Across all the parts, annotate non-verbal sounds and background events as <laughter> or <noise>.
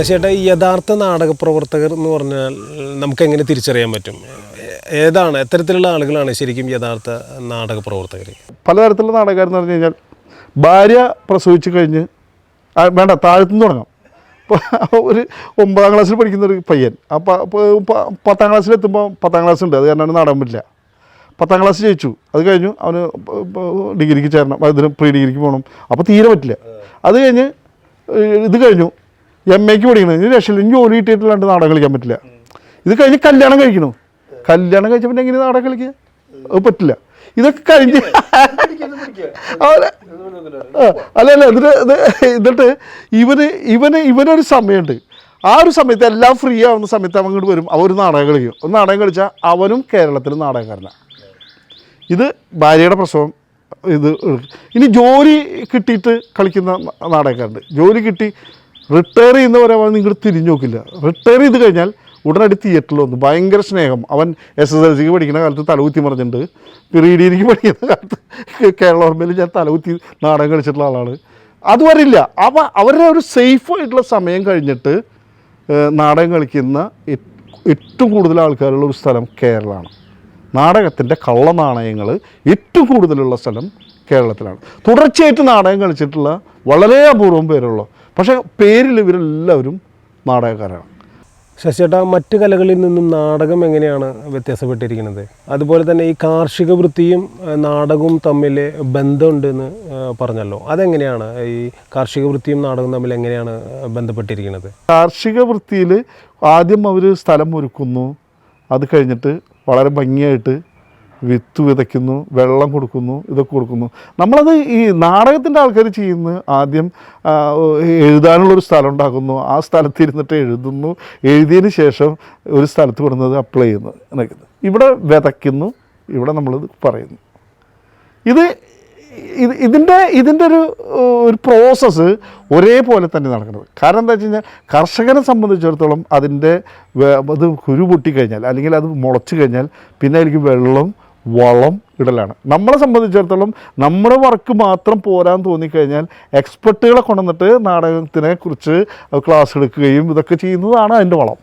ശശിയേട്ട യഥാർത്ഥ നാടക പ്രവർത്തകർ എന്ന് പറഞ്ഞാൽ നമുക്ക് എങ്ങനെ തിരിച്ചറിയാൻ പറ്റും? ഏതാണ് എത്തരത്തിലുള്ള ആളുകളാണ് ശരിക്കും യഥാർത്ഥ നാടക പ്രവർത്തകർ പലതരത്തിലുള്ള നാടകക്കാരെന്ന് പറഞ്ഞു കഴിഞ്ഞാൽ ഭാര്യ പ്രസവിച്ചു കഴിഞ്ഞ് ആ, വേണ്ട താഴത്തുനിന്ന് തുടങ്ങാം. ഒരു ഒമ്പതാം ക്ലാസ്സിൽ പഠിക്കുന്ന ഒരു പയ്യൻ. അപ്പോൾ പത്താം ക്ലാസ്സിൽ എത്തുമ്പോൾ പത്താം ക്ലാസ് ഉണ്ട് അത് കാരണം നാടകം പറ്റില്ല. പത്താം ക്ലാസ് ജയിച്ചു അത് കഴിഞ്ഞു അവന് ഡിഗ്രിക്ക് ചേരണം അതിന് പ്രീ ഡിഗ്രിക്ക് പോകണം അപ്പോൾ തീരെ പറ്റില്ല. അത് കഴിഞ്ഞ് ഇത് കഴിഞ്ഞു എം എക്ക് പഠിക്കണം. ഇനി രക്ഷയില്ല. ഇനി ജോലി കിട്ടിയിട്ടില്ലാണ്ട് നാടകം കളിക്കാൻ പറ്റില്ല. ഇത് കഴിഞ്ഞ് കല്യാണം കഴിക്കണം. കല്യാണം കഴിച്ച പിന്നെ എങ്ങനെ നാടകം കളിക്കുക അത് പറ്റില്ല. ഇതൊക്കെ കഴിഞ്ഞ് <laughs> അല്ല അല്ല എന്നിട്ട് എന്നിട്ട് ഇവന് ഇവന് ഇവനൊരു സമയമുണ്ട്. ആ ഒരു സമയത്ത് എല്ലാം ഫ്രീ ആവുന്ന സമയത്ത് അവൻ ഇങ്ങോട്ട് വരും. അവർ നാടകം കളിക്കും. ഒരു നാടകം കളിച്ചാൽ അവനും കേരളത്തിൽ നാടകക്കാരനാണ് ഇത് ഭാര്യയുടെ പ്രസവം ഇത്. ഇനി ജോലി കിട്ടിയിട്ട് കളിക്കുന്ന നാടകക്കാരുണ്ട്. ജോലി കിട്ടി റിട്ടയർ ചെയ്യുന്ന ഒരാൾ നിങ്ങൾ തിരിഞ്ഞു നോക്കില്ല. റിട്ടയർ ചെയ്ത് കഴിഞ്ഞാൽ ഉടനടി തിയേറ്ററിൽ വന്നു. ഭയങ്കര സ്നേഹം. അവൻ എസ് എസ് എൽ സിക്ക് പഠിക്കുന്ന കാലത്ത് തലകുത്തി മറിഞ്ഞിട്ടുണ്ട്. പിറീഡിയിലേക്ക് പഠിക്കുന്ന കാലത്ത് കേരള ഓർമ്മയിൽ ഞാൻ തലകുത്തി നാടകം കളിച്ചിട്ടുള്ള ആളാണ്. അത് വരില്ല അവ അവരുടെ ഒരു സേഫ് ആയിട്ടുള്ള സമയം കഴിഞ്ഞിട്ട് നാടകം കളിക്കുന്ന ഏറ്റവും കൂടുതൽ ആൾക്കാരുള്ള ഒരു സ്ഥലം കേരളമാണ് നാടകത്തിന്റെ കള്ളനാണയങ്ങൾ ഏറ്റവും കൂടുതലുള്ള സ്ഥലം കേരളത്തിലാണ്. തുടർച്ചയായിട്ട് നാടകം കളിച്ചിട്ടുള്ള വളരെ അപൂർവം പേരുള്ളൂ പക്ഷേ പേരിൽ ഇവരെല്ലാവരും നാടകക്കാരാണ്. ശശിയേട്ട മറ്റ് കലകളിൽ നിന്നും നാടകം എങ്ങനെയാണ് വ്യത്യാസപ്പെട്ടിരിക്കുന്നത്? അതുപോലെ തന്നെ ഈ കാർഷിക വൃത്തിയും നാടകവും തമ്മിൽ ബന്ധമുണ്ടെന്ന് പറഞ്ഞല്ലോ. അതെങ്ങനെയാണ്? ഈ കാർഷിക വൃത്തിയും നാടകവും തമ്മിൽ എങ്ങനെയാണ് ബന്ധപ്പെട്ടിരിക്കുന്നത്? കാർഷിക വൃത്തിയിൽ ആദ്യം അവർ സ്ഥലം ഒരുക്കുന്നു. അത് കഴിഞ്ഞിട്ട് വളരെ ഭംഗിയായിട്ട് വിത്ത് വിതയ്ക്കുന്നു വെള്ളം കൊടുക്കുന്നു ഇതൊക്കെ കൊടുക്കുന്നു. നമ്മളത് ഈ നാടകത്തിന്റെ ആൾക്കാർ ചെയ്യുന്ന ആദ്യം എഴുതാനുള്ളൊരു സ്ഥലം ഉണ്ടാക്കുന്നു ആ സ്ഥലത്ത് ഇരുന്നിട്ട് എഴുതുന്നു. എഴുതിയതിന് ശേഷം ഒരു സ്ഥലത്ത് കൊടുക്കുന്നത് അപ്ലൈ ചെയ്യുന്നു. ഇവിടെ വിതയ്ക്കുന്നു ഇവിടെ നമ്മളിത് പറയുന്നു. ഇത് ഇത് ഇതിന്റെ ഇതിന്റെ ഒരു ഒരു പ്രോസസ്സ് ഒരേപോലെ തന്നെ നടക്കുന്നത്. കാരണം എന്താ വെച്ച് കഴിഞ്ഞാൽ കർഷകനെ സംബന്ധിച്ചിടത്തോളം അതിന്റെ അത് കുരു പൊട്ടിക്കഴിഞ്ഞാൽ അല്ലെങ്കിൽ അത് മുളച്ചു കഴിഞ്ഞാൽ പിന്നെ അതിലേക്ക് വെള്ളം വളം ഇടലാണ്. നമ്മളെ സംബന്ധിച്ചിടത്തോളം നമ്മുടെ വർക്ക് മാത്രം പോരാൻ തോന്നിക്കഴിഞ്ഞാൽ എക്സ്പെർട്ടുകളെ കൊണ്ടുവന്നിട്ട് നാടകത്തിനെ കുറിച്ച് ക്ലാസ് എടുക്കുകയും ഇതൊക്കെ ചെയ്യുന്നതാണ് അതിന്റെ വളം.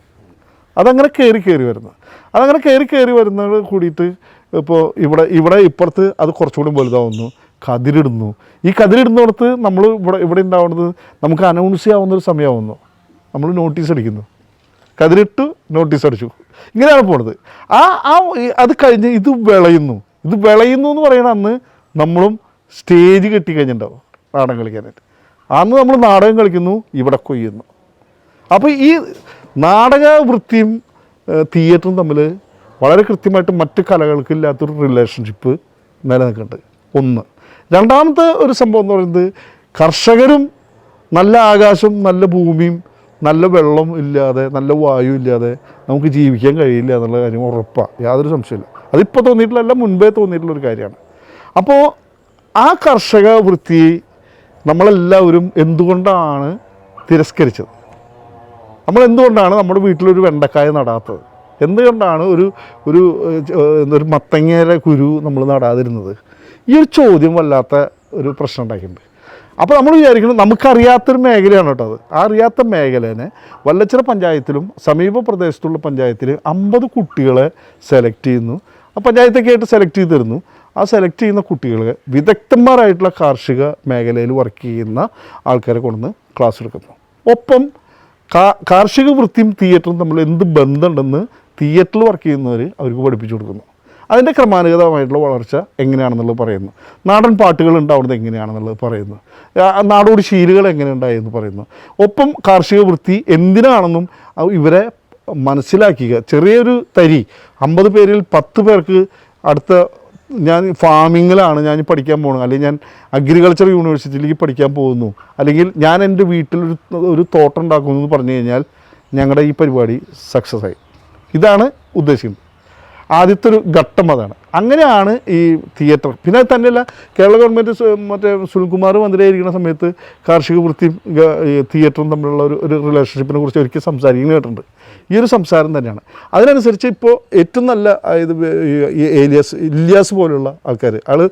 അതങ്ങനെ കയറി കയറി വരുന്നത്. അതങ്ങനെ കയറി കയറി വരുന്നത് കൂടിയിട്ട് ഇപ്പോൾ ഇവിടെ ഇവിടെ ഇപ്പുറത്ത് അത് കുറച്ചുകൂടി വലുതാവുന്നു. കതിരിടുന്നു. ഈ കതിരിടുന്നിടത്ത് നമ്മൾ ഇവിടെ ഇവിടെ ഉണ്ടാവുന്നത് നമുക്ക് അനൗൺസ് ചെയ്യാവുന്ന ഒരു സമയമാവുന്നു. നമ്മൾ നോട്ടീസ് അടിക്കുന്നു. കതിരിട്ടു നോട്ടീസ് അടിച്ചു. ഇങ്ങനെയാണ് പോണത്. ആ ആ അത് കഴിഞ്ഞ് ഇത് വിളയുന്നു. ഇത് വിളയുന്നു എന്ന് പറയുന്ന അന്ന് നമ്മളും സ്റ്റേജ് കെട്ടി കഴിഞ്ഞിട്ടുണ്ടാവും നാടകം കളിക്കാനായിട്ട്. അന്ന് നമ്മൾ നാടകം കളിക്കുന്നു ഇവിടെ കൊയ്യുന്നു. അപ്പോൾ ഈ നാടക വൃത്തിയും തിയേറ്ററും തമ്മിൽ വളരെ കൃത്യമായിട്ട് മറ്റ് കലകൾക്ക് ഇല്ലാത്തൊരു റിലേഷൻഷിപ്പ് നിലനിൽക്കുന്നുണ്ട്. ഒന്ന്. രണ്ടാമത്തെ ഒരു സംഭവം എന്ന് പറയുന്നത് കർഷകരും നല്ല ആകാശവും നല്ല ഭൂമിയും നല്ല വെള്ളം ഇല്ലാതെ നല്ല വായു ഇല്ലാതെ നമുക്ക് ജീവിക്കാൻ കഴിയില്ല എന്നുള്ള കാര്യം ഉറപ്പാണ് യാതൊരു സംശയമില്ല അതിപ്പോൾ തോന്നിയിട്ടുള്ളതല്ല മുൻപേ തോന്നിയിട്ടുള്ള ഒരു കാര്യമാണ്. അപ്പോൾ ആ കർഷക വൃത്തി നമ്മളെല്ലാവരും എന്തുകൊണ്ടാണ് തിരസ്കരിച്ചത്? നമ്മൾ എന്തുകൊണ്ടാണ് നമ്മുടെ വീട്ടിലൊരു വെണ്ടക്കായ നടാത്തത്? എന്തുകൊണ്ടാണ് ഒരു ഒരു എന്തൊരു മത്തങ്ങയുടെ കുരു നമ്മൾ നടാതിരുന്നത്? ഈ ഒരു ചോദ്യം വല്ലാത്ത ഒരു പ്രശ്നം ഉണ്ടാക്കിയിട്ടുണ്ട്. അപ്പോൾ നമ്മൾ വിചാരിക്കുന്നു നമുക്കറിയാത്തൊരു മേഖലയാണ് കേട്ടോ അത്. ആ അറിയാത്ത മേഖലേനെ വല്ലച്ചിറ പഞ്ചായത്തിലും സമീപ പ്രദേശത്തുള്ള പഞ്ചായത്തിൽ അമ്പത് കുട്ടികളെ സെലക്ട് ചെയ്യുന്നു. ആ പഞ്ചായത്തൊക്കെ ആയിട്ട് സെലക്ട് ചെയ്ത് തരുന്നു. ആ സെലക്ട് ചെയ്യുന്ന കുട്ടികളെ വിദഗ്ധന്മാരായിട്ടുള്ള കാർഷിക മേഖലയിൽ വർക്ക് ചെയ്യുന്ന ആൾക്കാരെ കൊണ്ടുവന്ന് ക്ലാസ് എടുക്കുന്നു. ഒപ്പം കാർഷിക വൃത്തിയും തിയേറ്ററും തമ്മിൽ എന്ത് ബന്ധമുണ്ടെന്ന് തിയേറ്ററിൽ വർക്ക് ചെയ്യുന്നവർ അവർക്ക് പഠിപ്പിച്ചു കൊടുക്കുന്നു. അതിന്റെ ക്രമാനുഗതമായിട്ടുള്ള വളർച്ച എങ്ങനെയാണെന്നുള്ളത് പറയുന്നു. നാടൻ പാട്ടുകൾ ഉണ്ടാവുന്നത് എങ്ങനെയാണെന്നുള്ളത് പറയുന്നു. നാടോടി ശീലുകൾ എങ്ങനെ ഉണ്ടായെന്ന് പറയുന്നു. ഒപ്പം കാർഷിക വൃത്തി എന്തിനാണെന്നും ഇവരെ മനസ്സിലാക്കുക ചെറിയൊരു തരി അമ്പത് പേരിൽ പത്ത് പേർക്ക് അടുത്ത ഞാൻ ഫാമിങ്ങിലാണ് ഞാൻ പഠിക്കാൻ പോകുന്നത്. അല്ലെങ്കിൽ ഞാൻ അഗ്രികൾച്ചർ യൂണിവേഴ്സിറ്റിയിലേക്ക് പഠിക്കാൻ പോകുന്നു. അല്ലെങ്കിൽ ഞാൻ എന്റെ വീട്ടിലൊരു ഒരു തോട്ടം ഉണ്ടാക്കുന്നു എന്ന് പറഞ്ഞു കഴിഞ്ഞാൽ ഞങ്ങളുടെ ഈ പരിപാടി സക്സസ് ആയി. ഇതാണ് ഉദ്ദേശിക്കുന്നത്. ആദ്യത്തെ ഒരു ഘട്ടം അതാണ്. അങ്ങനെയാണ് ഈ തിയേറ്റർ. പിന്നെ തന്നെയല്ല കേരള ഗവൺമെന്റ് മറ്റേ സുനിൽകുമാർ മന്ത്രിയായിരിക്കുന്ന സമയത്ത് കാർഷിക വൃത്തിയും തിയേറ്ററും തമ്മിലുള്ള ഒരു ഒരു റിലേഷൻഷിപ്പിനെ കുറിച്ച് ഒരിക്കൽ സംസാരിക്കുന്ന കേട്ടിട്ടുണ്ട്. ഈ ഒരു സംസാരം തന്നെയാണ്. അതിനനുസരിച്ച് ഇപ്പോൾ ഏറ്റവും നല്ല ഇത് ഏലിയാസ് ഇല്ലിയാസ് പോലുള്ള ആൾക്കാർ ആൾ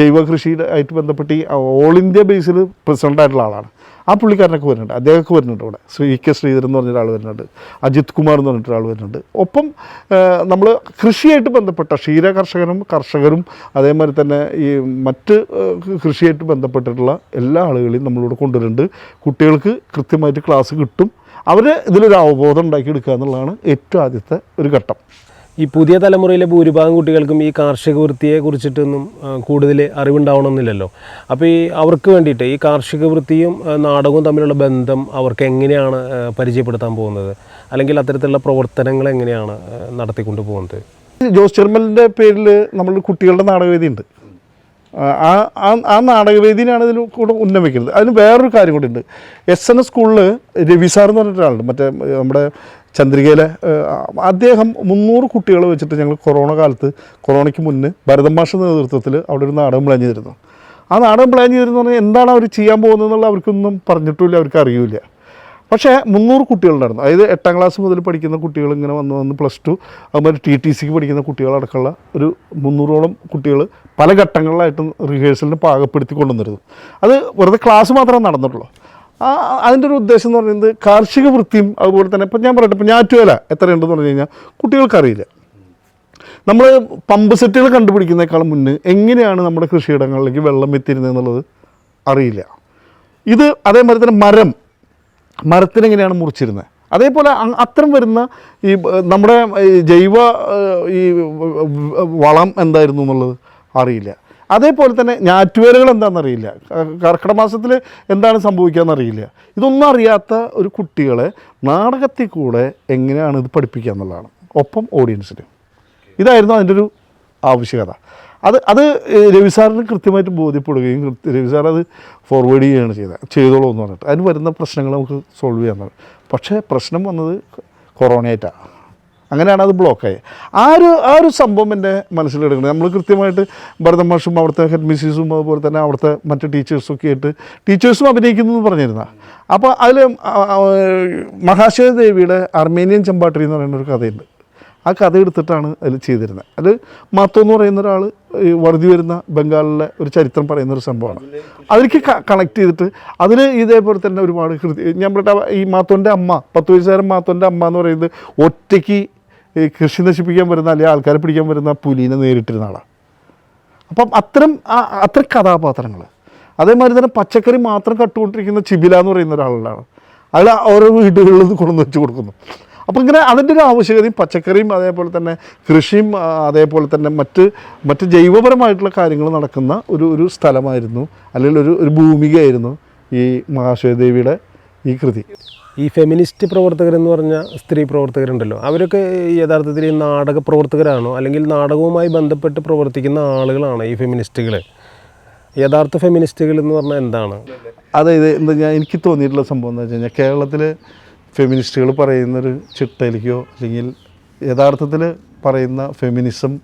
ജൈവ കൃഷിയുടെ ആയിട്ട് ബന്ധപ്പെട്ട് ഈ ഓൾ ഇന്ത്യ ബേസിൽ പ്രസിഡന്റ് ആയിട്ടുള്ള ആളാണ്. ആ പുള്ളിക്കാരനൊക്കെ വരുന്നുണ്ട്. അദ്ദേഹമൊക്കെ വരുന്നുണ്ട് ഇവിടെ ശ്രീ കെ ശ്രീധരൻ എന്ന് പറഞ്ഞൊരാൾ വരുന്നുണ്ട്. അജിത് കുമാർ എന്ന് പറഞ്ഞിട്ടൊരാൾ വരുന്നുണ്ട്. ഒപ്പം നമ്മൾ കൃഷിയായിട്ട് ബന്ധപ്പെട്ട ക്ഷീര കർഷകനും കർഷകരും അതേമാതിരി തന്നെ ഈ മറ്റ് കൃഷിയായിട്ട് ബന്ധപ്പെട്ടിട്ടുള്ള എല്ലാ ആളുകളെയും നമ്മളിവിടെ കൊണ്ടുവരുന്നുണ്ട്. കുട്ടികൾക്ക് കൃത്യമായിട്ട് ക്ലാസ് കിട്ടും. അവർ ഇതിലൊരു അവബോധം ഉണ്ടാക്കിയെടുക്കുക എന്നുള്ളതാണ് ഏറ്റവും ആദ്യത്തെ ഒരു ഘട്ടം. ഈ പുതിയ തലമുറയിലെ ഭൂരിഭാഗം കുട്ടികൾക്കും ഈ കാർഷിക വൃത്തിയെ കുറിച്ചിട്ടൊന്നും കൂടുതൽ അറിവുണ്ടാവണമെന്നില്ലല്ലോ. അപ്പോൾ ഈ അവർക്ക് വേണ്ടിയിട്ട് ഈ കാർഷിക വൃത്തിയും നാടകവും തമ്മിലുള്ള ബന്ധം അവർക്ക് എങ്ങനെയാണ് പരിചയപ്പെടുത്താൻ പോകുന്നത്? അല്ലെങ്കിൽ അത്തരത്തിലുള്ള പ്രവർത്തനങ്ങൾ എങ്ങനെയാണ് നടത്തിക്കൊണ്ട് പോകുന്നത്? ജോസ് ചെർമലിന്റെ പേരിൽ നമ്മൾ കുട്ടികളുടെ നാടകവേദി ഉണ്ട് ആ ആ ആ നാടകവേദിനാണ് ഇതിൽ കൂടെ ഉന്നം വയ്ക്കുന്നത് അതിന് വേറൊരു കാര്യം കൂടി ഉണ്ട് എസ് എൻ എസ് സ്കൂളിൽ രവി സാർ എന്ന് പറഞ്ഞിട്ടൊരാളുണ്ട്. മറ്റേ നമ്മുടെ ചന്ദ്രികയിലെ അദ്ദേഹം മുന്നൂറ് കുട്ടികളെ വെച്ചിട്ട് ഞങ്ങൾ കൊറോണ കാലത്ത് കൊറോണയ്ക്ക് മുന്നേ ഭരതം മാഷ നേതൃത്വത്തിൽ അവിടെ ഒരു നാടകം പ്ലാൻ ചെയ്തിരുന്നു. ആ നാടകം പ്ലാൻ ചെയ്തിരുന്നു പറഞ്ഞാൽ എന്താണ് അവർ ചെയ്യാൻ പോകുന്നത് എന്നുള്ള അവർക്കൊന്നും പറഞ്ഞിട്ടില്ല അവർക്ക് അറിയില്ല. പക്ഷേ മുന്നൂറ് കുട്ടികളുണ്ടായിരുന്നു അതായത് എട്ടാം ക്ലാസ് മുതൽ പഠിക്കുന്ന കുട്ടികൾ ഇങ്ങനെ വന്ന് വന്ന് പ്ലസ് ടു അതുപോലെ ടി ടി സിക്ക് പഠിക്കുന്ന കുട്ടികളടക്കമുള്ള ഒരു മുന്നൂറോളം കുട്ടികൾ പല ഘട്ടങ്ങളിലായിട്ടും റിഹേഴ്സലിന് പാകപ്പെടുത്തി കൊണ്ടുവന്നിരുന്നു. അത് വെറുതെ ക്ലാസ് മാത്രമേ നടന്നിട്ടുള്ളൂ. ആ അതിന്റെ ഒരു ഉദ്ദേശം എന്ന് പറയുന്നത് കാർഷിക വൃത്തിയും അതുപോലെ തന്നെ ഇപ്പം ഞാൻ പറയട്ടെ ഇപ്പം ഞാറ്റുവേല എത്രയുണ്ടെന്ന് പറഞ്ഞു കഴിഞ്ഞാൽ കുട്ടികൾക്കറിയില്ല. നമ്മൾ പമ്പ് സെറ്റുകൾ കണ്ടുപിടിക്കുന്നേക്കാളും മുന്നേ എങ്ങനെയാണ് നമ്മുടെ കൃഷിയിടങ്ങളിലേക്ക് വെള്ളം എത്തിയിരുന്നത് എന്നുള്ളത് അറിയില്ല. ഇത് അതേമാതിരി തന്നെ മരം. മരത്തിനെങ്ങനെയാണ് മുറിച്ചിരുന്നത്? അതേപോലെ അത്തരം വരുന്ന ഈ നമ്മുടെ ജൈവ ഈ വളം എന്തായിരുന്നു എന്നുള്ളത് അറിയില്ല. അതേപോലെ തന്നെ ഞാറ്റുവേലകൾ എന്താണെന്നറിയില്ല അറിയില്ല കർക്കിടക മാസത്തിൽ എന്താണ് സംഭവിക്കുകയെന്നറിയില്ല ഇതൊന്നും അറിയാത്ത ഒരു കുട്ടികളെ നാടകത്തിൽ കൂടെ എങ്ങനെയാണ് ഇത് പഠിപ്പിക്കുക എന്നുള്ളതാണ്. ഒപ്പം ഓഡിയൻസിന്. ഇതായിരുന്നു അതിന്റെ ഒരു ആവശ്യകത. അത് അത് രവിസാറിന് രവി സാറിന് കൃത്യമായിട്ട് ബോധ്യപ്പെടുകയും രവി സാർ അത് ഫോർവേഡ് ചെയ്യുകയാണ് ചെയ്തത്. ചെയ്തോളൂ എന്ന് പറഞ്ഞിട്ട്. അതിന് വരുന്ന പ്രശ്നങ്ങൾ നമുക്ക് സോൾവ് പറഞ്ഞു പക്ഷേ പ്രശ്നം വന്നത് കൊറോണയായിട്ടാണ് അങ്ങനെയാണ് അത് ബ്ലോക്കായത് ആ ഒരു ആ ഒരു സംഭവം എന്റെ മനസ്സിലെടുക്കുന്നത് നമ്മൾ കൃത്യമായിട്ട് ഭരതം മാഷും അവിടുത്തെ ഹെഡ് മിസ്സീസും അതുപോലെ തന്നെ അവിടുത്തെ മറ്റ് ടീച്ചേഴ്സും ഒക്കെ ആയിട്ട് ടീച്ചേഴ്സും അഭിനയിക്കുന്നു എന്ന് പറഞ്ഞിരുന്ന അപ്പോൾ അതിൽ മഹാശയ ദേവിയുടെ അർമേനിയൻ ചെമ്പാട്ടരി എന്ന് പറയുന്ന ഒരു കഥയുണ്ട്. ആ കഥ എടുത്തിട്ടാണ് അതിൽ ചെയ്തിരുന്നത്. അത് മാത്തോ എന്ന് പറയുന്ന ഒരാൾ വറുതി വരുന്ന ബംഗാളിലെ ഒരു ചരിത്രം പറയുന്ന ഒരു സംഭവമാണ്. അതിലേക്ക് കണക്ട് ചെയ്തിട്ട് അതിൽ ഇതേപോലെ തന്നെ ഒരുപാട് കൃതി ഞാൻ പറഞ്ഞ ഈ മാത്തോന്റെ അമ്മ പത്ത് വയസ്സുകാരൻ മാത്തോന്റെ അമ്മ എന്ന് പറയുന്നത് ഒറ്റയ്ക്ക് കൃഷി നശിപ്പിക്കാൻ വരുന്ന അല്ലെങ്കിൽ ആൾക്കാരെ പിടിക്കാൻ വരുന്ന പുലീനെ നേരിട്ടിരുന്ന ആളാണ്. അപ്പം അത്തരം അത്തരം കഥാപാത്രങ്ങൾ. അതേമാതിരി തന്നെ പച്ചക്കറി മാത്രം കട്ടുകൊണ്ടിരിക്കുന്ന ചിബില എന്ന് പറയുന്ന ഒരാളാണ് അയാൾ ഓരോ വീടുകളിൽ നിന്ന് കൊണ്ടുവന്ന് വെച്ച് കൊടുക്കുന്നു. അപ്പം ഇങ്ങനെ അതിന്റെ ഒരു ആവശ്യകതയും പച്ചക്കറിയും അതേപോലെ തന്നെ കൃഷിയും അതേപോലെ തന്നെ മറ്റ് മറ്റ് ജൈവപരമായിട്ടുള്ള കാര്യങ്ങൾ നടക്കുന്ന ഒരു ഒരു സ്ഥലമായിരുന്നു. അല്ലെങ്കിൽ ഒരു ഒരു ഭൂമികയായിരുന്നു ഈ മഹാശ്വരദേവിയുടെ ഈ കൃതി. ഈ ഫെമിനിസ്റ്റ് പ്രവർത്തകരെന്ന് പറഞ്ഞ സ്ത്രീ പ്രവർത്തകരുണ്ടല്ലോ. അവരൊക്കെ യഥാർത്ഥത്തിൽ ഈ നാടക പ്രവർത്തകരാണോ? അല്ലെങ്കിൽ നാടകവുമായി ബന്ധപ്പെട്ട് പ്രവർത്തിക്കുന്ന ആളുകളാണ് ഈ ഫെമിനിസ്റ്റുകൾ യഥാർത്ഥ ഫെമിനിസ്റ്റുകൾ എന്ന് പറഞ്ഞാൽ എന്താണ്? അതായത് എന്താ ഞാൻ എനിക്ക് തോന്നിയിട്ടുള്ള സംഭവം എന്ന് വെച്ച് കഴിഞ്ഞാൽ കേരളത്തിൽ ഫെമിനിസ്റ്റുകൾ പറയുന്നൊരു ചിട്ടയിലേക്കോ അല്ലെങ്കിൽ യഥാർത്ഥത്തിൽ പറയുന്ന ഫെമിനിസം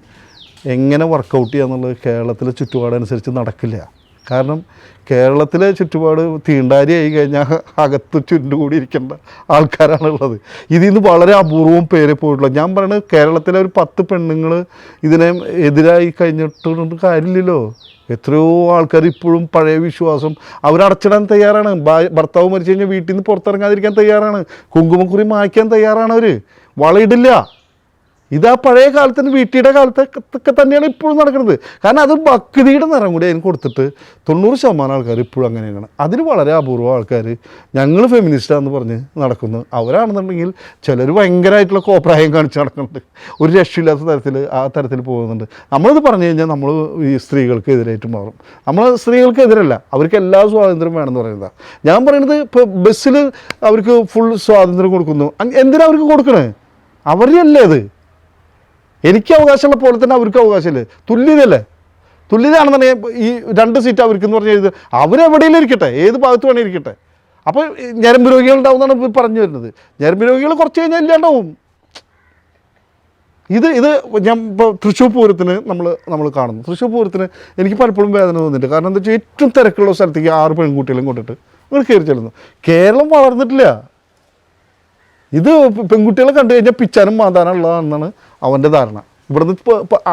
എങ്ങനെ വർക്കൗട്ട് ചെയ്യുക എന്നുള്ളത് കേരളത്തിലെ ചുറ്റുപാടനുസരിച്ച് നടക്കില്ല. കാരണം കേരളത്തിലെ ചുറ്റുപാട് തീണ്ടാരി ആയി കഴിഞ്ഞാൽ അകത്ത് ചുരുണ്ടുകൂടി ഇരിക്കേണ്ട ആൾക്കാരാണുള്ളത്. ഇതിൽ നിന്ന് വളരെ അപൂർവം പേരെ പോയിട്ടുള്ളത്. ഞാൻ പറയുന്നത് കേരളത്തിലെ ഒരു പത്ത് പെണ്ണുങ്ങൾ ഇതിനെ എതിരായി കഴിഞ്ഞിട്ടൊന്നും കാര്യമില്ലല്ലോ. എത്രയോ ആൾക്കാർ ഇപ്പോഴും പഴയ വിശ്വാസം അവരടച്ചിടാൻ തയ്യാറാണ്. ഭർത്താവ് മരിച്ചു കഴിഞ്ഞാൽ വീട്ടിൽ നിന്ന് പുറത്തിറങ്ങാതിരിക്കാൻ തയ്യാറാണ്. കുങ്കുമക്കുറി മായ്ക്കാൻ തയ്യാറാണ് അവർ വളയിടില്ല. ഇതാ പഴയ കാലത്തിന് വീട്ടിയുടെ കാലത്തൊക്കെ തന്നെയാണ് ഇപ്പോഴും നടക്കുന്നത്. കാരണം അത് ഭക്തിയുടെ നിറം കൂടി അതിന് കൊടുത്തിട്ട് തൊണ്ണൂറ് ശതമാനം ആൾക്കാർ ഇപ്പോഴും അങ്ങനെയാണ്. അതിന് വളരെ അപൂർവം ആൾക്കാർ ഞങ്ങൾ ഫെമിനിസ്റ്റാന്ന് പറഞ്ഞ് നടക്കുന്നു. അവരാണെന്നുണ്ടെങ്കിൽ ചിലർ ഭയങ്കരമായിട്ടുള്ള കോപ്രായം കാണിച്ച് നടക്കുന്നുണ്ട്. ഒരു രക്ഷയില്ലാത്ത തരത്തിൽ ആ തരത്തിൽ പോകുന്നുണ്ട്. നമ്മളിത് പറഞ്ഞു കഴിഞ്ഞാൽ നമ്മൾ ഈ സ്ത്രീകൾക്ക് എതിരായിട്ട് മാറും. നമ്മൾ സ്ത്രീകൾക്ക് എതിരല്ല അവർക്ക് എല്ലാ സ്വാതന്ത്ര്യം വേണമെന്ന് പറയുന്നതാണ് ഞാൻ പറയുന്നത് ഇപ്പോൾ ബസ്സിൽ അവർക്ക് ഫുൾ സ്വാതന്ത്ര്യം കൊടുക്കുന്നു. എന്തിനാ അവർക്ക് കൊടുക്കണേ? അവരുടെ അല്ലേ അത്. എനിക്ക് അവകാശമുള്ള പോലെ തന്നെ അവർക്ക് അവകാശമില്ലേ? തുല്യതയല്ലേ? തുല്യതയാണെന്നുണ്ടെങ്കിൽ ഈ രണ്ട് സീറ്റ് അവർക്ക് എന്ന് പറഞ്ഞാൽ ഇത് അവരെവിടെയെങ്കിലും ഇരിക്കട്ടെ ഏത് ഭാഗത്ത് വേണേൽ ഇരിക്കട്ടെ. അപ്പോൾ ഞരമ്പ് രോഗികൾ ഇപ്പോൾ പറഞ്ഞു വരുന്നത്. ഞരമ്പ് രോഗികൾ കുറച്ച് കഴിഞ്ഞാൽ ഇല്ലാണ്ടാവും. ഇത് ഇത് ഞാൻ ഇപ്പോൾ തൃശ്ശൂർ പൂരത്തിന് നമ്മൾ നമ്മൾ കാണുന്നു. തൃശ്ശൂർ പൂരത്തിന് എനിക്ക് പലപ്പോഴും വേദന തോന്നിയിട്ടുണ്ട്. കാരണം എന്താ വെച്ചാൽ ഏറ്റവും തിരക്കുള്ള സ്ഥലത്തേക്ക് ആറ് പെൺകുട്ടികളും കൊണ്ടിട്ട് നിങ്ങൾ കയറി ചെല്ലുന്നു. കേരളം വളർന്നിട്ടില്ല. ഇത് പെൺകുട്ടികളെ കണ്ടു കഴിഞ്ഞാൽ പിച്ചാനും മാതാനുള്ളതാണെന്നാണ് അവന്റെ ധാരണ. ഇവിടുന്ന്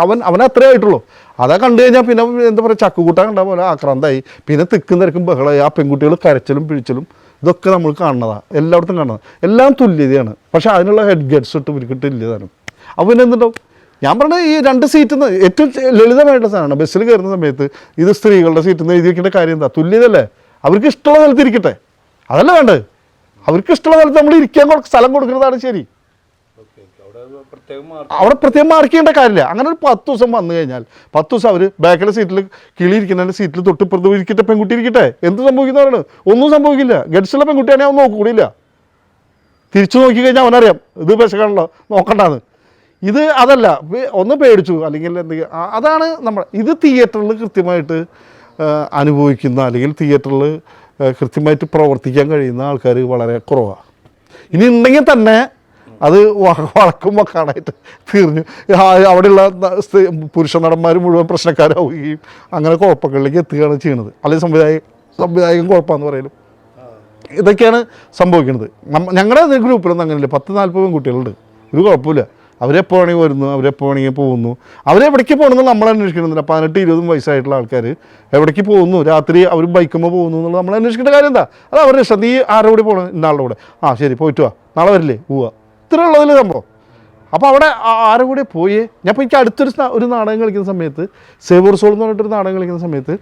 അവൻ അവൻ അത്രേ ആയിട്ടുള്ളൂ. അതാ കണ്ടു കഴിഞ്ഞാൽ പിന്നെ എന്താ പറയുക ചക്കുകൂട്ടാൻ കണ്ട പോലെ ആക്രാന്തായി. പിന്നെ തിക്കും തിരക്കും ബഹളമായി ആ പെൺകുട്ടികൾ കരച്ചിലും പിഴിച്ചിലും ഇതൊക്കെ നമ്മൾ കാണുന്നതാണ് എല്ലായിടത്തും കാണുന്നത്. എല്ലാം തുല്യതയാണ്. പക്ഷേ അതിനുള്ള ഹെഡ് ഗഡ്സ് ഇട്ട് ഇവർക്കിട്ട് ഇല്ല താനും അപ്പോൾ പിന്നെ എന്തുണ്ടാവും? ഞാൻ പറഞ്ഞത് ഈ രണ്ട് സീറ്റിൽ നിന്ന് ഏറ്റവും ലളിതമായിട്ടുള്ള സാധനമാണ്. ബസ്സിൽ കയറുന്ന സമയത്ത് ഇത് സ്ത്രീകളുടെ സീറ്റിൽ നിന്ന് എഴുതിയിരിക്കേണ്ട കാര്യം എന്താ? തുല്യതല്ലേ അവർക്ക് ഇഷ്ടമുള്ള സ്ഥലത്ത് ഇരിക്കട്ടെ. അതല്ല വേണ്ടത്? അവർക്ക് ഇഷ്ടമുള്ള സ്ഥലത്ത് നമ്മൾ ഇരിക്കാൻ സ്ഥലം കൊടുക്കുന്നതാണ് ശരി. അവിടെ പ്രത്യേകം മാർക്ക് ചെയ്യേണ്ട കാര്യമില്ല. അങ്ങനെ ഒരു പത്ത് ദിവസം വന്നു കഴിഞ്ഞാൽ പത്ത് ദിവസം അവർ ബാക്കിലെ സീറ്റിൽ കിളി ഇരിക്കുന്ന സീറ്റിൽ തൊട്ടിപ്പുറത്ത് ഇരിക്കട്ടെ പെൺകുട്ടി ഇരിക്കട്ടെ. എന്ത് സംഭവിക്കുന്നവരാണ് ഒന്നും സംഭവിക്കില്ല. ഗഡ്സുള്ള പെൺകുട്ടിയാണെങ്കിൽ അവൻ നോക്കൂടില്ല തിരിച്ചു നോക്കിക്കഴിഞ്ഞാൽ അവനറിയാം ഇത് വിശക്കാണല്ലോ നോക്കണ്ടാന്ന്. ഇത് അതല്ല ഒന്ന് പേടിച്ചു അല്ലെങ്കിൽ എന്തെങ്കിലും അതാണ് നമ്മൾ ഇത് തിയേറ്ററിൽ കൃത്യമായിട്ട് അനുഭവിക്കുന്ന അല്ലെങ്കിൽ തിയേറ്ററിൽ കൃത്യമായിട്ട് പ്രവർത്തിക്കാൻ കഴിയുന്ന ആൾക്കാർ വളരെ കുറവാണ് ഇനി ഉണ്ടെങ്കിൽ തന്നെ അത് വളക്കുമ്പോൾ വളക്കും വക്കാനായിട്ട് തീർന്നു അവിടെയുള്ള പുരുഷ നടന്മാർ മുഴുവൻ പ്രശ്നക്കാരാവുകയും അങ്ങനെ കുഴപ്പങ്ങളിലേക്ക് എത്തുകയാണ് ചെയ്യുന്നത്. അല്ലെങ്കിൽ സംവിധായകൻ സംവിധായകൻ കുഴപ്പമെന്ന് പറയലും. ഇതൊക്കെയാണ് സംഭവിക്കുന്നത്. ഞങ്ങളുടെ ഗ്രൂപ്പിലൊന്നും അങ്ങനെയില്ല. പത്ത് നാൽപ്പത് പെൺകുട്ടികളുണ്ട്. ഒരു കുഴപ്പമില്ല. അവരെപ്പോൾ വേണമെങ്കിൽ വരുന്നു അവരെപ്പോൾ വേണമെങ്കിൽ പോകുന്നു. അവരെവിടേക്ക് പോകണമെന്ന് നമ്മൾ അന്വേഷിക്കുന്നില്ല പതിനെട്ട് ഇരുപതും വയസ്സായിട്ടുള്ള ആൾക്കാർ എവിടേക്ക് പോകുന്നു? രാത്രി അവർ ബൈക്കുമ്പോൾ പോകുന്നു എന്നുള്ളത് നമ്മൾ അന്വേഷിക്കേണ്ട കാര്യം എന്താ അത് അവരുടെ ഇഷ്ടം. നീ ആരുടെ പോകണം ഇന്നാളുടെ കൂടെ. ആ ശരി പോയിട്ട് വാ. നാളെ വരില്ലേ? പോവാ. ഇത്ര ഉള്ളതിൽ സംഭവം. അപ്പോൾ അവിടെ ആരും കൂടി പോയേ. ഞാൻ ഇപ്പോൾ എനിക്ക് അടുത്തൊരു ഒരു നാടകം കളിക്കുന്ന സമയത്ത് സേവർ സോൾ എന്ന് പറഞ്ഞിട്ടൊരു നാടകം കളിക്കുന്ന സമയത്ത്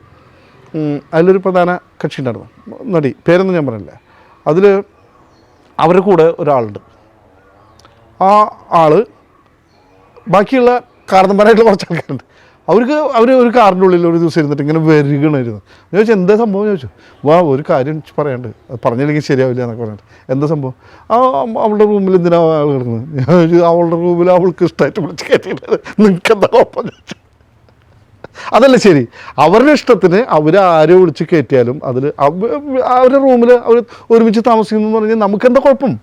അതിലൊരു പ്രധാന കക്ഷി ഉണ്ടായിരുന്നു. നടി പേരൊന്നും ഞാൻ പറഞ്ഞില്ല. അതിൽ അവരുടെ കൂടെ ഒരാളുണ്ട്. ആ ആൾ ബാക്കിയുള്ള കാരണന്മാരായിട്ടുള്ള കുറച്ച് ആൾക്കാരുണ്ട്. അവർക്ക് അവർ ഒരു കാറിന്റെ ഉള്ളിൽ ഒരു ദിവസം ഇരുന്നിട്ട് ഇങ്ങനെ വരികണായിരുന്നു ഞാൻ ചോദിച്ചു എന്താ സംഭവം? ചോദിച്ചു വാ ഒരു കാര്യം പറയാണ്ട് അത് പറഞ്ഞില്ലെങ്കിൽ ശരിയാവില്ല എന്നൊക്കെ പറഞ്ഞിട്ട്. എന്താ സംഭവം? ആ അവളുടെ റൂമിൽ എന്തിനാ ആൾ കിടക്കുന്നത് ഞാൻ ചോദിച്ചു അവളുടെ റൂമിൽ അവൾക്ക് ഇഷ്ടമായിട്ട് വിളിച്ച് കയറ്റിയിട്ടത്. നിങ്ങൾക്ക് എന്താ കുഴപ്പം ചോദിച്ചു. അതല്ല ശരി. അവരുടെ ഇഷ്ടത്തിന് അവർ ആരെ വിളിച്ച് കയറ്റിയാലും അതിൽ അവരുടെ റൂമിൽ അവർ ഒരുമിച്ച് താമസിക്കുന്നു എന്ന് പറഞ്ഞാൽ നമുക്ക് എന്താ കുഴപ്പം?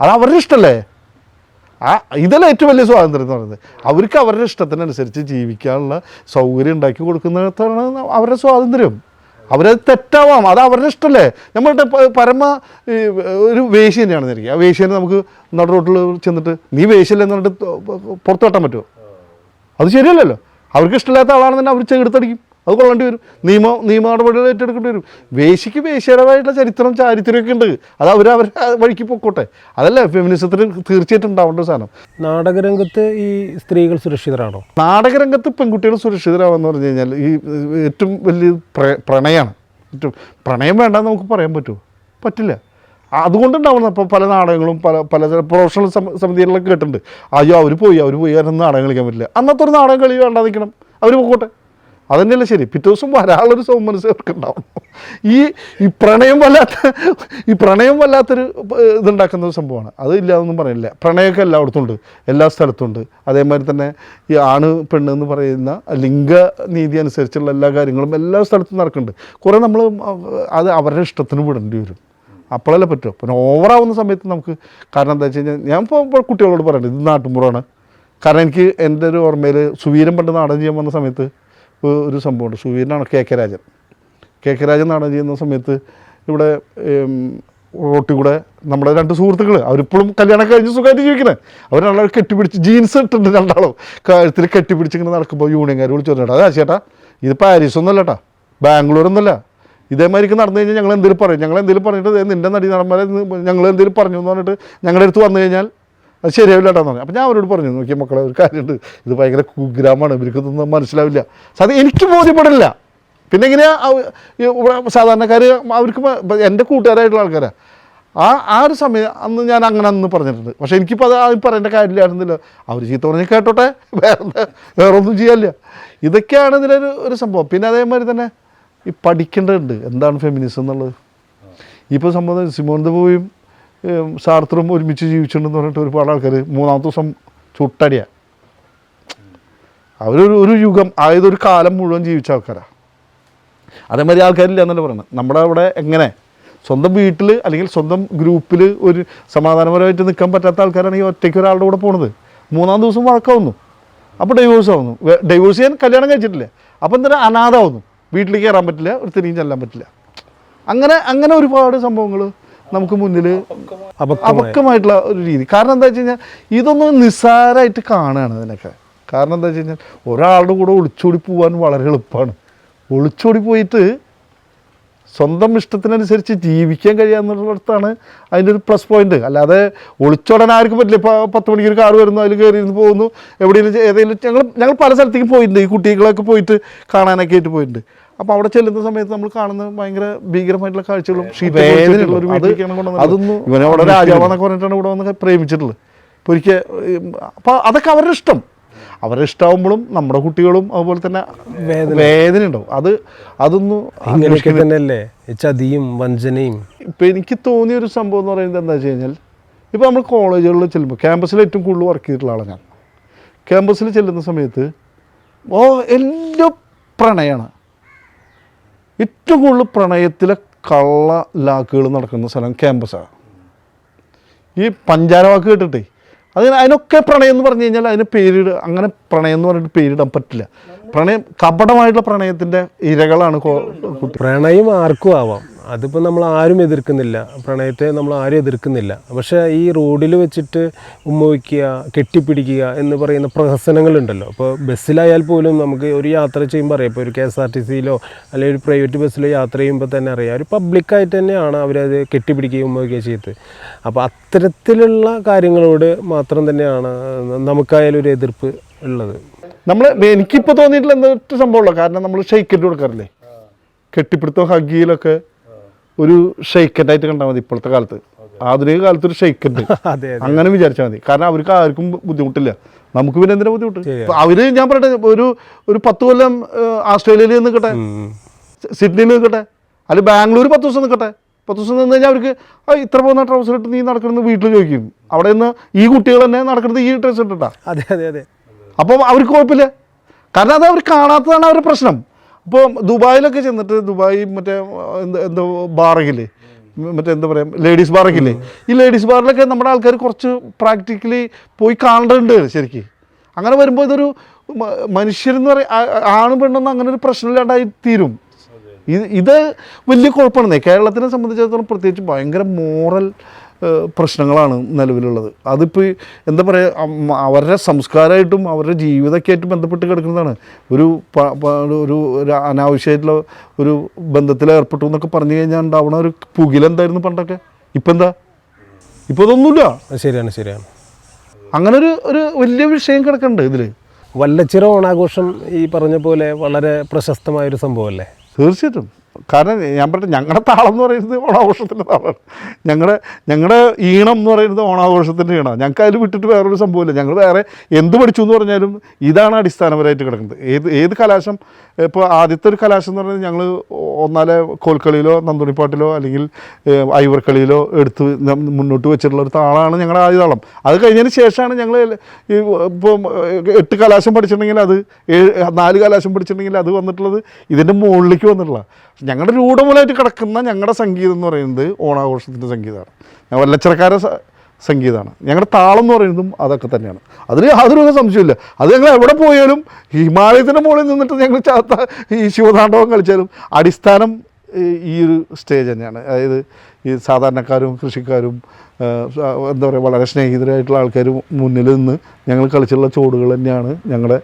അത് അവരുടെ ഇഷ്ടമല്ലേ ആ ഇതല്ല ഏറ്റവും വലിയ സ്വാതന്ത്ര്യം എന്ന് പറയുന്നത്. അവർക്ക് അവരുടെ ഇഷ്ടത്തിനനുസരിച്ച് ജീവിക്കാനുള്ള സൗകര്യം ഉണ്ടാക്കി കൊടുക്കുന്നതാണ് അവരുടെ സ്വാതന്ത്ര്യം. അവരത് തെറ്റാവാം. അത് അവരുടെ ഇഷ്ടമല്ലേ നമ്മളുടെ പരമ ഒരു വേശ്യ തന്നെയാണ് എനിക്ക് ആ വേശ്യനെ നമുക്ക് നട റോട്ടിൽ ചെന്നിട്ട് നീ വേശ്യല്ലെന്ന് പറഞ്ഞിട്ട് പുറത്തു വെട്ടാൻ പറ്റുമോ? അത് ശരിയല്ലല്ലോ. അവർക്ക് ഇഷ്ടമില്ലാത്ത ആളാണെന്ന് തന്നെ അവർ ചെറുത്തടിക്കും അത് കൊള്ളേണ്ടി വരും. നിയമ നിയമ നടപടികൾ ഏറ്റെടുക്കേണ്ടി വരും. വേശിക്ക് വേശ്യരമായിട്ടുള്ള ചരിത്രം ചാരിത്രമൊക്കെ ഉണ്ട്. അത് അവർ അവർ വഴിക്ക് പൊക്കോട്ടെ. അതല്ല ഫെമിനിസത്തിന് തീർച്ചയായിട്ടും ഉണ്ടാവേണ്ട ഒരു സാധനം. നാടകരംഗത്ത് ഈ സ്ത്രീകൾ സുരക്ഷിതരാണോ? നാടകരംഗത്ത് പെൺകുട്ടികൾ സുരക്ഷിതരാവെന്ന് പറഞ്ഞു കഴിഞ്ഞാൽ ഈ ഏറ്റവും വലിയ പ്ര- പ്രണയമാണ് ഏറ്റവും പ്രണയം വേണ്ടെന്ന് നമുക്ക് പറയാൻ പറ്റുമോ? പറ്റില്ല. അതുകൊണ്ടുണ്ടാവുന്ന ഇപ്പോൾ പല നാടകങ്ങളും പല പല പ്രൊഫഷണൽ സമിതികളിലൊക്കെ കേട്ടിട്ടുണ്ട്. അയ്യോ അവർ പോയി അവർ പോയി കാരണം നാടകം കളിക്കാൻ പറ്റില്ല. അന്നത്തെ ഒരു നാടകം കളി വേണ്ടാതിരിക്കണം. അവർ പോകട്ടെ അതന്നെയല്ലേ ശരി. പിറ്റേ ദിവസം വരാനുള്ളൊരു സൗമനസ് അവർക്കുണ്ടാവും ഈ ഈ പ്രണയം വല്ലാത്ത ഈ പ്രണയം വല്ലാത്തൊരു ഇതുണ്ടാക്കുന്ന ഒരു സംഭവമാണ്. അത് ഇല്ലാതൊന്നും പറയില്ല പ്രണയമൊക്കെ എല്ലായിടത്തും ഉണ്ട് എല്ലാ സ്ഥലത്തും ഉണ്ട് അതേമാതിരി തന്നെ ഈ ആണ് പെണ്ണ് എന്ന് പറയുന്ന ലിംഗ നീതി അനുസരിച്ചുള്ള എല്ലാ കാര്യങ്ങളും എല്ലാ സ്ഥലത്തും നടക്കുന്നുണ്ട്. കുറേ നമ്മൾ അത് അവരുടെ ഇഷ്ടത്തിന് വിടേണ്ടി വരും. അപ്പോഴല്ലേ പറ്റുമോ പിന്നെ ഓവറാവുന്ന സമയത്ത് നമുക്ക് കാരണം എന്താ വെച്ച് കഴിഞ്ഞാൽ ഞാൻ ഇപ്പോൾ കുട്ടികളോട് പറയുന്നത് ഇത് നാട്ടുമ്പുറമാണ്. കാരണം എനിക്ക് എന്റെ ഒരു ഓർമ്മയിൽ സുവീരം പണ്ട് നാടൻ ചെയ്യാൻ വന്ന സമയത്ത് ഒരു സംഭവമുണ്ട്. സുവീരനാണ് K K Rajan. K K Rajan നാടകം ചെയ്യുന്ന സമയത്ത് ഇവിടെ റോട്ടിൽ നമ്മുടെ രണ്ട് സുഹൃത്തുക്കൾ അവരിപ്പോഴും കല്യാണം കഴിഞ്ഞ് സുഖമായിട്ട് ജീവിക്കുന്നത് അവർ രണ്ടാൾ കെട്ടിപ്പിടിച്ച് ജീൻസ് ഇട്ടിട്ടുണ്ട് രണ്ടാളും. കഴുത്തിൽ കെട്ടിപ്പിടിച്ച് ഇങ്ങനെ നടക്കുമ്പോൾ യൂണിയൻകാർ വിളിച്ചു പറഞ്ഞിട്ട് അതാ ചേട്ടാ ഇത് പാരീസ് ഒന്നല്ല കേട്ടാ ബാംഗ്ലൂർ ഒന്നല്ല ഇതേമാതിരിക്ക് നടന്നു കഴിഞ്ഞാൽ ഞങ്ങൾ എന്തെങ്കിലും പറയും. ഞങ്ങൾ എന്തെങ്കിലും പറഞ്ഞിട്ട് നിന്റെ നടി നടന്മാരെ ഞങ്ങൾ എന്തെങ്കിലും പറഞ്ഞു എന്ന് പറഞ്ഞിട്ട് ഞങ്ങളുടെ അടുത്ത് വന്നു കഴിഞ്ഞാൽ അത് ശരിയാവില്ല കേട്ടോ എന്ന് പറഞ്ഞു. അപ്പോൾ ഞാൻ അവരോട് പറഞ്ഞു നോക്കിയ മക്കളെ ഒരു കാര്യമുണ്ട് ഇത് ഭയങ്കര കുഗ്രാമാണ്. ഇവർക്ക് ഇതൊന്നും മനസ്സിലാവില്ല. അത് എനിക്ക് ബോധ്യപ്പെടില്ല പിന്നെ എങ്ങനെയാ സാധാരണക്കാർ അവർക്ക് എന്റെ കൂട്ടുകാരായിട്ടുള്ള ആൾക്കാരാണ് ആ ആ ഒരു സമയം അന്ന് ഞാൻ അങ്ങനെ അന്ന് പറഞ്ഞിട്ടുണ്ട്. പക്ഷേ എനിക്കിപ്പോൾ അത് ആദ്യം പറയേണ്ട കാര്യമില്ലായിരുന്നില്ല. അവർ ചീത്ത പറഞ്ഞ് കേട്ടോട്ടെ. വേറെ വേറെ ഒന്നും ചെയ്യാനില്ല. ഇതൊക്കെയാണ് ഇതിലൊരു ഒരു സംഭവം. പിന്നെ അതേമാതിരി തന്നെ ഈ പഠിക്കേണ്ടതുണ്ട്. എന്താണ് ഫെമിനിസം എന്നുള്ളത്? ഇപ്പോൾ സംഭവം സിമോൻ ദബോയും സാർത്തറും ഒരുമിച്ച് ജീവിച്ചിട്ടുണ്ടെന്ന് പറഞ്ഞിട്ട് ഒരുപാട് ആൾക്കാർ മൂന്നാമത്തെ ദിവസം ചുട്ടടിയാണ് അവരൊരു ഒരു യുഗം അതായത് ഒരു കാലം മുഴുവൻ ജീവിച്ച ആൾക്കാരാണ് അതേമാതിരി ആൾക്കാരില്ല എന്നല്ല പറയുന്നത് നമ്മുടെ അവിടെ എങ്ങനെ? സ്വന്തം വീട്ടിൽ അല്ലെങ്കിൽ സ്വന്തം ഗ്രൂപ്പിൽ ഒരു സമാധാനപരമായിട്ട് നിൽക്കാൻ പറ്റാത്ത ആൾക്കാരാണെങ്കിൽ ഒറ്റയ്ക്ക് ഒരാളുടെ കൂടെ പോണത് മൂന്നാം ദിവസം വഴക്കാവുന്നു. അപ്പോൾ ഡൈവോഴ്സ് ആവുന്നു. ഡൈവോഴ്സ് ചെയ്യാൻ കല്യാണം കഴിച്ചിട്ടില്ല. അപ്പം തന്നെ അനാഥാവുന്നു വീട്ടിലേക്ക് കയറാൻ പറ്റില്ല ഒരു തിരിഞ്ഞ് ചെല്ലാൻ പറ്റില്ല. അങ്ങനെ അങ്ങനെ ഒരുപാട് സംഭവങ്ങൾ നമുക്ക് മുന്നിൽ അപക്കമായിട്ടുള്ള അപക്വമായിട്ടുള്ള ഒരു രീതി. കാരണം എന്താ വെച്ച് കഴിഞ്ഞാൽ ഇതൊന്നും നിസ്സാരമായിട്ട് കാണുകയാണ് ഇതിനൊക്കെ. കാരണം എന്താ വെച്ച് കഴിഞ്ഞാൽ ഒരാളുടെ കൂടെ ഒളിച്ചോടി പോകാൻ വളരെ എളുപ്പമാണ്. ഒളിച്ചോടി പോയിട്ട് സ്വന്തം ഇഷ്ടത്തിനനുസരിച്ച് ജീവിക്കാൻ കഴിയാന്നുള്ളിടത്താണ് അതിന്റെ ഒരു പ്ലസ് പോയിന്റ് അല്ലാതെ ഒളിച്ചോടാൻ ആർക്കും പറ്റില്ല. ഇപ്പോൾ പത്ത് മണിക്ക് ഒരു കാർ വരുന്നു അതിൽ കയറി ഇരുന്ന് പോകുന്നു. എവിടെയെങ്കിലും ഏതെങ്കിലും ഞങ്ങൾ ഞങ്ങൾ പല സ്ഥലത്തേക്കും പോയിട്ടുണ്ട്. ഈ കുട്ടികളൊക്കെ പോയിട്ട് കാണാനൊക്കെ ആയിട്ട് പോയിട്ടുണ്ട്. അപ്പോൾ അവിടെ ചെല്ലുന്ന സമയത്ത് നമ്മൾ കാണുന്ന ഭയങ്കര ഭീകരമായിട്ടുള്ള കാഴ്ചകളും ഇവനെ അവിടെ രാജാവെന്നൊക്കെ പറഞ്ഞിട്ടാണ് ഇവിടെ വന്ന് പ്രേമിച്ചിട്ടുള്ളത്. അപ്പോൾ ഒരിക്കൽ അപ്പോൾ അതൊക്കെ അവരുടെ ഇഷ്ടം. അവരുടെ ഇഷ്ടമാകുമ്പോഴും നമ്മുടെ കുട്ടികളും അതുപോലെ തന്നെ വേദന. വേദന ഉണ്ടാവും അത് അതൊന്നും ഇങ്ങനെയൊക്കെ തന്നെയല്ലേ? ചതിയും വഞ്ചനയും. ഇപ്പം എനിക്ക് തോന്നിയ ഒരു സംഭവം എന്ന് പറയുന്നത് എന്താ വെച്ച് കഴിഞ്ഞാൽ ഇപ്പോൾ നമ്മൾ കോളേജുകളിൽ ചെല്ലുമ്പോൾ ക്യാമ്പസിൽ ഏറ്റവും കൂടുതൽ വർക്ക് ചെയ്തിട്ടുള്ള ആളാണ് ഞാൻ. ക്യാമ്പസിൽ ചെല്ലുന്ന സമയത്ത് ഓ എല്ലാം പ്രണയമാണ് ഏറ്റവും കൂടുതൽ പ്രണയത്തിലെ കള്ള ലാക്കുകൾ നടക്കുന്ന സ്ഥലം ക്യാമ്പസാണ് ഈ പഞ്ചാര വാക്ക് കേട്ടിട്ടേ. അതിന് അതിനൊക്കെ പ്രണയം എന്ന് പറഞ്ഞു കഴിഞ്ഞാൽ അതിന് പേരിട അങ്ങനെ പ്രണയം എന്ന് പറഞ്ഞിട്ട് പേരിടാൻ പറ്റില്ല. പ്രണയം കപടമായിട്ടുള്ള പ്രണയത്തിന്റെ ഇരകളാണ് പ്രണയം ആർക്കും ആവാം. അതിപ്പോൾ നമ്മൾ ആരും എതിർക്കുന്നില്ല. പ്രണയത്തെ നമ്മൾ ആരും എതിർക്കുന്നില്ല. പക്ഷേ ഈ റോഡിൽ വെച്ചിട്ട് ഉമ്മവയ്ക്കുക കെട്ടിപ്പിടിക്കുക എന്ന് പറയുന്ന പ്രഹസനങ്ങളുണ്ടല്ലോ. അപ്പോൾ ബസ്സിലായാൽ പോലും നമുക്ക് ഒരു യാത്ര ചെയ്യുമ്പോൾ അറിയാം. ഇപ്പോൾ ഒരു കെ എസ് ആർ ടി സിയിലോ അല്ലെങ്കിൽ ഒരു പ്രൈവറ്റ് ബസ്സിലോ യാത്ര ചെയ്യുമ്പോൾ തന്നെ അറിയാം. ഒരു പബ്ലിക്കായിട്ട് തന്നെയാണ് അവരത് കെട്ടിപ്പിടിക്കുകയും ഉമ്മ ചെയ്ത് അപ്പോൾ അത്തരത്തിലുള്ള കാര്യങ്ങളോട് മാത്രം തന്നെയാണ് നമുക്കായാലും ഒരു എതിർപ്പ് ഉള്ളത്. നമ്മൾ എനിക്കിപ്പോൾ തോന്നിയിട്ടുള്ള എന്നിട്ട് സംഭവമുള്ള. കാരണം നമ്മൾ ഷെയ്ക്കിട്ട് കൊടുക്കാറില്ലേ? കെട്ടിപ്പിടുത്തം ഹഗ്ഗിയിലൊക്കെ ഒരു ഷെയ്ക്കറ്റായിട്ട് കണ്ടാൽ മതി ഇപ്പോഴത്തെ കാലത്ത്. ആധുനിക കാലത്ത് ഒരു ഷെയ്ക്കറ്റ് <laughs> അതെ അങ്ങനെ വിചാരിച്ചാൽ മതി. കാരണം അവർക്ക് ആർക്കും ബുദ്ധിമുട്ടില്ല. നമുക്ക് പിന്നെ എന്തിനാ ബുദ്ധിമുട്ട്. അവർ ഞാൻ പറയട്ടെ ഒരു ഒരു പത്ത് കൊല്ലം ആസ്ട്രേലിയയിൽ നിൽക്കട്ടെ. സിഡ്നിയിൽ നിൽക്കട്ടെ അല്ലെങ്കിൽ ബാംഗ്ലൂർ പത്ത് ദിവസം നിൽക്കട്ടെ. പത്ത് ദിവസം നിന്ന് കഴിഞ്ഞാൽ അവർക്ക് ആ ഇത്ര പോകുന്ന ട്രൗസർ ഇട്ട് നീ നടക്കുന്നത് വീട്ടിൽ ചോദിക്കും. അവിടെ നിന്ന് ഈ കുട്ടികൾ തന്നെ നടക്കുന്നത് ഈ ഡ്രസ് ഇട്ടിട്ടാ. അതെ അതെ അതെ. അപ്പോൾ അവർക്ക് കുഴപ്പമില്ല. കാരണം അത് അവർ കാണാത്തതാണ് അവരുടെ പ്രശ്നം. ഇപ്പോൾ ദുബായിലൊക്കെ ചെന്നിട്ട് ദുബായി മറ്റേ എന്താ എന്തോ ബാറൊക്കെ മറ്റേ എന്താ പറയുക ലേഡീസ് ബാറൊക്കെ ഈ ലേഡീസ് ബാറിലൊക്കെ നമ്മുടെ ആൾക്കാർ കുറച്ച് പ്രാക്ടിക്കലി പോയി കാണേണ്ടതുണ്ട് ശരിക്ക്. അങ്ങനെ വരുമ്പോൾ ഇതൊരു മനുഷ്യരെന്ന് പറയും ആണും പെണ്ണൊന്നും അങ്ങനെ ഒരു പ്രശ്നമില്ലാണ്ടായി തീരും. ഇത് ഇത് വലിയ കുഴപ്പമാണെന്നേ കേരളത്തിനെ സംബന്ധിച്ചിടത്തോളം പ്രത്യേകിച്ച് ഭയങ്കര മോറൽ പ്രശ്നങ്ങളാണ് നിലവിലുള്ളത്. അതിപ്പോൾ എന്താ പറയുക അവരുടെ സംസ്കാരമായിട്ടും അവരുടെ ജീവിതമൊക്കെ ആയിട്ട് ബന്ധപ്പെട്ട് കിടക്കുന്നതാണ്. ഒരു ഒരു അനാവശ്യമായിട്ടുള്ള ഒരു ബന്ധത്തിൽ ഏർപ്പെട്ടു എന്നൊക്കെ പറഞ്ഞു കഴിഞ്ഞാൽ ഉണ്ടാവണ ഒരു പുകിലെന്തായിരുന്നു പണ്ടൊക്കെ? ഇപ്പം എന്താ? ഇപ്പോൾ ഇതൊന്നുമില്ല. ശരിയാണ് ശരിയാണ്. അങ്ങനെ ഒരു ഒരു വലിയ വിഷയം കിടക്കണ്ട് ഇതിൽ വല്ലച്ചിറ ഓണാഘോഷം ഈ പറഞ്ഞ പോലെ വളരെ പ്രശസ്തമായൊരു സംഭവമല്ലേ? തീർച്ചയായിട്ടും. കാരണം ഞാൻ പറഞ്ഞു ഞങ്ങളുടെ താളം എന്ന് പറയുന്നത് ഓണാഘോഷത്തിന്റെ താളമാണ് ഞങ്ങളുടെ ഞങ്ങളുടെ ഈണം എന്ന് പറയുന്നത് ഓണാഘോഷത്തിന്റെ ഈണം ഞങ്ങൾക്ക് അതിൽ വിട്ടിട്ട് വേറൊരു സംഭവമില്ല. ഞങ്ങൾ വേറെ എന്ത് പഠിച്ചു എന്ന് പറഞ്ഞാലും ഇതാണ് അടിസ്ഥാനപരമായിട്ട് കിടക്കുന്നത്. ഏത് ഏത് കലാശം ഇപ്പോൾ ആദ്യത്തെ ഒരു കലാശം എന്ന് പറയുന്നത് ഞങ്ങൾ ഒന്നാലെ കോൽക്കളിയിലോ നന്ദുണിപ്പാട്ടിലോ അല്ലെങ്കിൽ ഐവർക്കളിയിലോ എടുത്ത് മുന്നോട്ട് വെച്ചിട്ടുള്ള ഒരു താളമാണ് ഞങ്ങളുടെ ആദ്യ താളം. അത് കഴിഞ്ഞതിന് ശേഷമാണ് ഞങ്ങൾ ഇപ്പോൾ ഇപ്പം എട്ട് കലാശം പഠിച്ചിട്ടുണ്ടെങ്കിൽ അത് നാല് കലാശം പഠിച്ചിട്ടുണ്ടെങ്കിൽ അത് വന്നിട്ടുള്ളത് ഇതിന്റെ മുകളിലേക്ക് വന്നിട്ടുള്ള ഞങ്ങളുടെ രൂഢമൂലമായിട്ട് കിടക്കുന്ന ഞങ്ങളുടെ സംഗീതം എന്ന് പറയുന്നത് ഓണാഘോഷത്തിന്റെ സംഗീതമാണ്. ഞാൻ വല്ലച്ചരക്കാരെ സംഗീതമാണ്. ഞങ്ങളുടെ താളം എന്ന് പറയുന്നതും അതൊക്കെ തന്നെയാണ്. അതിൽ യാതൊരു സംശയമില്ല അത് ഞങ്ങൾ എവിടെ പോയാലും ഹിമാലയത്തിന്റെ മുകളിൽ നിന്നിട്ട് ഞങ്ങൾ ചാത്ത ഈ ശിവതാണ്ഡവം കളിച്ചാലും അടിസ്ഥാനം ഈ- ഒരു സ്റ്റേജ് തന്നെയാണ്. അതായത് ഈ സാധാരണക്കാരും കൃഷിക്കാരും എന്താ പറയുക വളരെ സ്നേഹിതരായിട്ടുള്ള ആൾക്കാരും മുന്നിൽ നിന്ന് ഞങ്ങൾ കളിച്ചുള്ള ചോടുകൾ തന്നെയാണ് ഞങ്ങളുടെ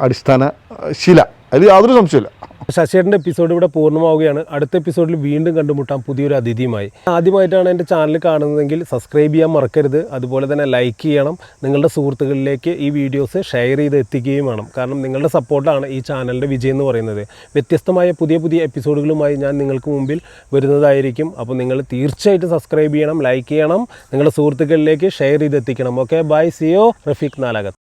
അടിസ്ഥാന ശില. അതിൽ യാതൊരു സംശയമില്ല ശശിയേട്ടന്റെ എപ്പിസോഡ് ഇവിടെ പൂർണമാവുകയാണ്. അടുത്ത എപ്പിസോഡിൽ വീണ്ടും കണ്ടുമുട്ടാം പുതിയൊരു അതിഥിയുമായി. ആദ്യമായിട്ടാണ് എന്റെ ചാനൽ കാണുന്നതെങ്കിൽ സബ്സ്ക്രൈബ് ചെയ്യാൻ മറക്കരുത്. അതുപോലെ തന്നെ ലൈക്ക് ചെയ്യണം. നിങ്ങളുടെ സുഹൃത്തുക്കളിലേക്ക് ഈ വീഡിയോസ് ഷെയർ ചെയ്ത് എത്തിക്കുകയും വേണം. കാരണം നിങ്ങളുടെ സപ്പോർട്ടാണ് ഈ ചാനലിന്റെ വിജയം എന്ന് പറയുന്നത്. വ്യത്യസ്തമായ പുതിയ പുതിയ എപ്പിസോഡുകളുമായി ഞാൻ നിങ്ങൾക്ക് മുമ്പിൽ വരുന്നതായിരിക്കും. അപ്പോൾ നിങ്ങൾ തീർച്ചയായിട്ടും സബ്സ്ക്രൈബ് ചെയ്യണം ലൈക്ക് ചെയ്യണം. നിങ്ങളുടെ സുഹൃത്തുക്കളിലേക്ക് ഷെയർ ചെയ്ത് എത്തിക്കണം. ഓക്കെ ബൈ സിയോ റഫീഖ് നാലാകത്ത്.